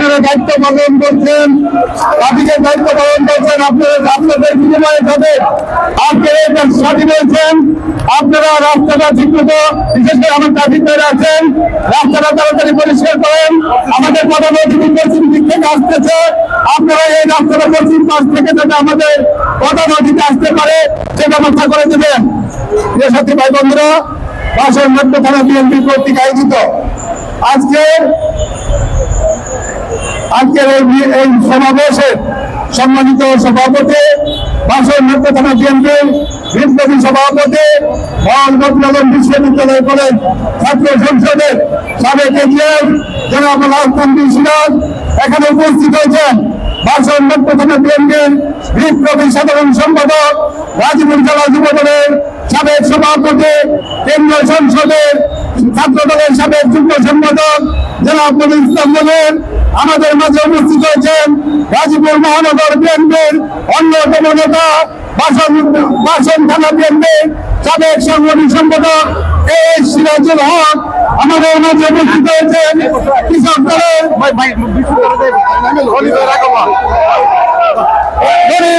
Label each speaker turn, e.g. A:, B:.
A: যারা দায়িত্ব পালন করছেন, তাদেরকে দায়িত্ব পালন করছেন, আপনারা আপনাদের বিনিময়ে তাদের আজকে স্বাধীন হয়েছেন আপনারা রাস্তাটা ঠিক মতো, বিশেষ করে আমার ট্রাফিক ধরে আছেন, রাস্তাটা তাড়াতাড়ি পরিষ্কার করেন, আমাদের অতিথি পশ্চিম দিক থেকে আসতেছে, আপনারা এই রাস্তাটা পশ্চিম পাশ থেকে যাতে আমাদের অতিথি আসতে পারে, সে ব্যবস্থা করে দেবেন। প্রিয় সাথী ভাই বন্ধুরা, বাসের মধ্য থানা বিএনপি কর্তৃক আয়োজিত আজকে আজকের এই সমাবেশে সম্মানিত সভাপতি বাসন থানা বিএনপির বিপ্লবী সভাপতি মোহাম্মদ নগর বিশ্ববিদ্যালয় কলেজ ছাত্র সংসদের সাবেক এজিএম জনাব সিরাজ এখানে উপস্থিত হয়েছেন। বাসন থানা বিএনপির বিপ্লবী সাধারণ সম্পাদক রাজীবুল জেলা যুব দলের সাবেক সভাপতি, কেন্দ্রীয় সংসদের ছাত্র দলের সাবেক যুগ্ম সম্পাদক নবী ইসলাম বলেন আমাদের মাঝে উপস্থিত হয়েছেন গাজীপুর মহানগর বিএনপির অন্যতম নেতা, বাসন বাসন থানা বিএনপির সাবেক সাংগঠনিক সম্পাদক এ সিরাজুল হক। আমাদের মাঝে উপস্থিত হয়েছেন কৃষক দলের